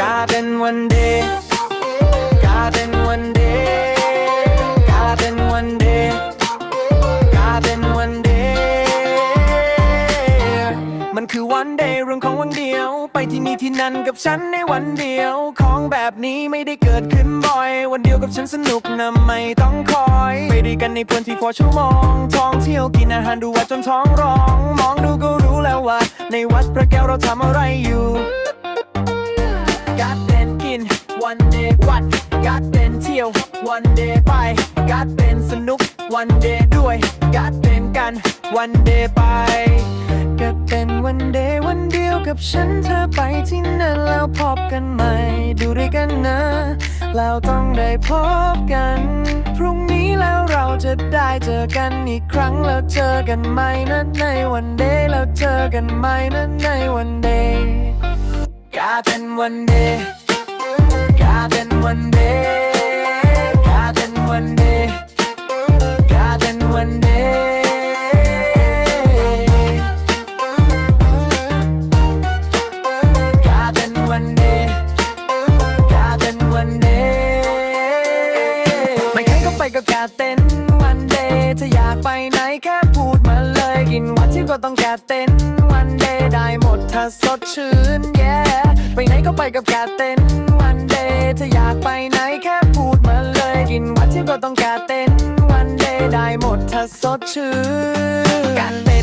Garden one day Garden one day Garden one day Garden one day มันคือวันเดย์เรื่องของวันเดียว ไปที่นี่ที่นั่นกับฉันในวันเดียว ของแบบนี้ไม่ได้เกิดขึ้นบ่อย วันเดียวกับฉันสนุกนะไม่ต้องคอย ไปด้วยกันในพื้นที่พอชั่วโมงท่องเที่ยวกินอาหารดูวัดจนท้องร้อง มองดูก็รู้แล้วว่า ในวัดพระแก้วเราทำอะไรอยู่ วันเดย์วัดการเต้นเที่ยววันเดย์ไปการเต้นสนุกวันเดย์ด้วยการเต้นกันวันเดย์ไปก็เป็นวันเดย์วันเดียวกับฉันเธอไปที่นั่นแล้วพบกันใหม่ดูด้วยกันนะแล้วต้องได้พบกัน พรุ่งนี้แล้วเราจะได้เจอกันอีกครั้งแล้วเจอกันใหม่นะในวันเดย์แล้วเจอกันใหม่นะในวันเดย์ Garden one day Garden one day Garden one day Garden one day Garden one day Garden one day ไม่เคยก็ไปกับกาเต้นวันเดย์ถ้าอยากไปไหนแค่พูดมาเลยกินวัดที่ก็ต้องกาเต้นวันเดย์ได้หมดถ้าสดชื่น yeah ไปไหนก็ไปกับกาเต้นวันเดย์ ถ้าอยากไปไหนแค่พูดมาเลย กินวัดเที่ยวก็ต้องการเต้นวันเดย์ได้หมดถ้าสดชื่นการเต้น